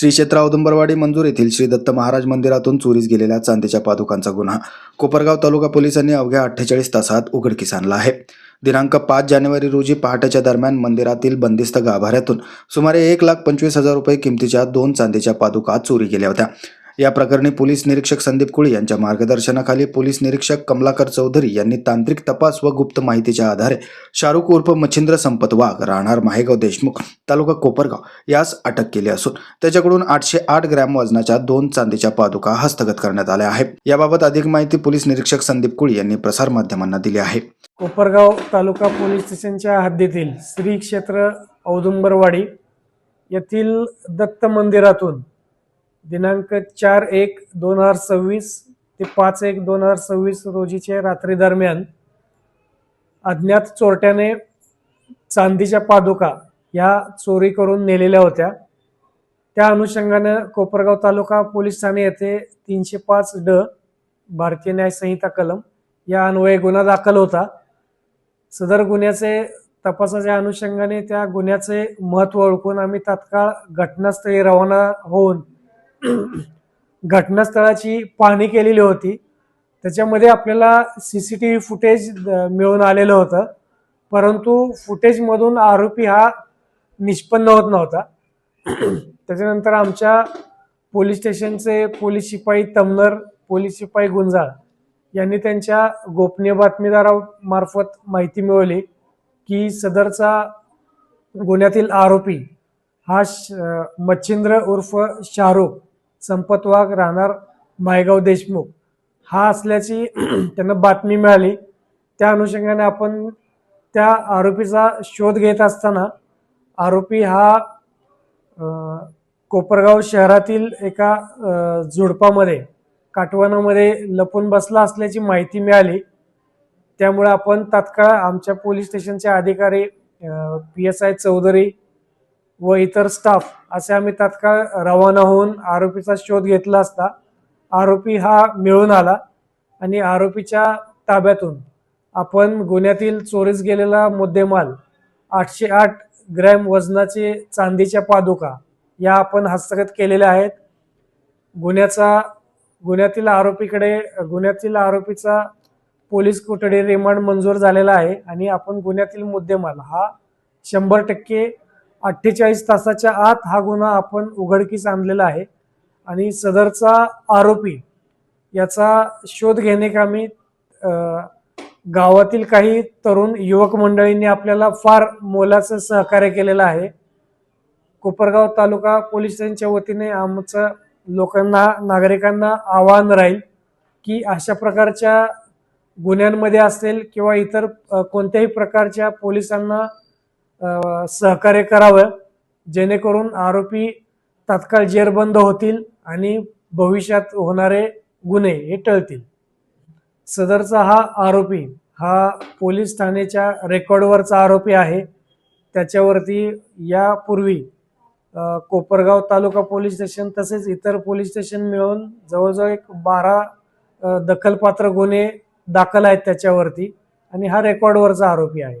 श्री क्षेत्र औदुंबरवाडी मंजूर येथील श्री दत्त महाराज मंदिरातून चोरीस गेलेल्या चांदीच्या पादुकांचा गुन्हा. कोपरगाव तालुका पोलिसांनी अवघ्या अठ्ठेचाळीस तासात उघडकीस आणला आहे. दिनांक पाच जानेवारी रोजी पहाटेच्या दरम्यान मंदिरातील बंदिस्त गाभाऱ्यातून सुमारे एक लाख पंचवीस हजार रुपये किमतीच्या दोन चांदीच्या पादुका चोरी गेल्या होत्या. या प्रकरणी पोलीस निरीक्षक संदीप कुळी यांच्या मार्गदर्शनाखाली पोलीस निरीक्षक कमलाकर चौधरी यांनी तांत्रिक तपास व गुप्त माहितीच्या आधारे शाहरुख उर्फ मच्छिंद्र संपत वाघ राहणार माहेगाव देशमुख तालुका कोपरगाव यास अटक केली असून त्याच्याकडून आठशे आठ ग्रॅम वजनाच्या दोन चांदीच्या पादुका हस्तगत करण्यात आल्या आहेत. याबाबत अधिक माहिती पोलीस निरीक्षक संदीप कुळी यांनी प्रसार माध्यमांना दिली आहे. कोपरगाव तालुका पोलीस स्टेशनच्या हद्दीतील श्री क्षेत्र औदुंबरवाडी येथील दत्त मंदिरातून दिनांक चार एक दोन हजार सव्वीस ते पाच एक दोन हजार सव्वीस रोजीचे रात्री दरम्यान अज्ञात चोरट्याने चांदीच्या पादुका या चोरी करून नेलेल्या होत्या. त्या अनुषंगानं कोपरगाव तालुका पोलीस ठाणे येथे तीनशे पाच ड भारतीय न्याय संहिता कलम या अन्वये गुन्हा दाखल होता. सदर गुन्ह्याचे तपासाच्या अनुषंगाने त्या गुन्ह्याचे महत्त्व ओळखून आम्ही तात्काळ घटनास्थळी रवाना होऊन घटनास्थळाची पाहणी केलेली होती. त्याच्यामध्ये आपल्याला C C T V footage मिळून आलेलं होतं. परंतु फुटेजमधून आरोपी हा निष्पन्न होत नव्हता. त्याच्यानंतर आमच्या पोलीस स्टेशनचे पोलीस शिपाई तमनर पोलीस शिपाई गुंजाळ यांनी त्यांच्या गोपनीय बातमीदारामार्फत माहिती मिळवली की सदरचा गुन्ह्यातील आरोपी हा श मच्छिंद्र उर्फ शाहरुख संपत वाघ राहणार मायगाव देशमुख. हा असल्याची त्यांना बातमी मिळाली. त्या अनुषंगाने आपण त्या आरोपीचा शोध घेत असताना आरोपी हा कोपरगाव शहरातील एका झुडपामध्ये काटवनामध्ये लपून बसला असल्याची माहिती मिळाली. त्यामुळे आपण तात्काळ आमच्या पोलीस स्टेशनचे अधिकारी पी एस आय चौधरी व इतर स्टाफ असे आम्ही तात्काळ रवाना होऊन आरोपीचा शोध घेतला असता आरोपी हा मिळून आला आणि आरोपीच्या ताब्यातून आपण गुन्ह्यातील चोरीस गेलेला मुद्देमाल आठशे आठ ग्रॅम वजनाचे चांदीच्या पादुका या आपण हस्तगत केलेल्या आहेत. गुन्ह्याचा गुन्ह्यातील आरोपीकडे गुन्ह्यातील आरोपीचा पोलीस कोठडी रिमांड मंजूर झालेला आहे आणि आपण गुन्ह्यातील मुद्देमाल हा शंभर टक्के अठ्ठेचाळीस तासाच्या आत हा गुन्हा आपण उघडकीस आणलेला आहे. आणि सदरचा आरोपी याचा शोध घेणे कामी गावातील काही तरुण युवक मंडळींनी आपल्याला फार मोलाचं सहकार्य केलेलं आहे. कोपरगाव तालुका पोलीस स्टेशनच्या वतीने आमचं लोकांना नागरिकांना आवाहन राहील की अशा प्रकारच्या गुन्ह्यांमध्ये असेल किंवा इतर कोणत्याही प्रकारच्या पोलिसांना सहकार्य करावं. जेणेकरून आरोपी तात्काळ जेरबंद होतील आणि भविष्यात होणारे गुन्हे हे टळतील. सदरचा हा आरोपी हा पोलीस ठाण्याच्या रेकॉर्डवरचा आरोपी आहे. त्याच्यावरती यापूर्वी कोपरगाव तालुका पोलीस स्टेशन तसेच इतर पोलीस स्टेशन मिळून जवळजवळ एक बारा दखलपात्र गुन्हे दाखल आहेत त्याच्यावरती आणि हा रेकॉर्डवरचा आरोपी आहे.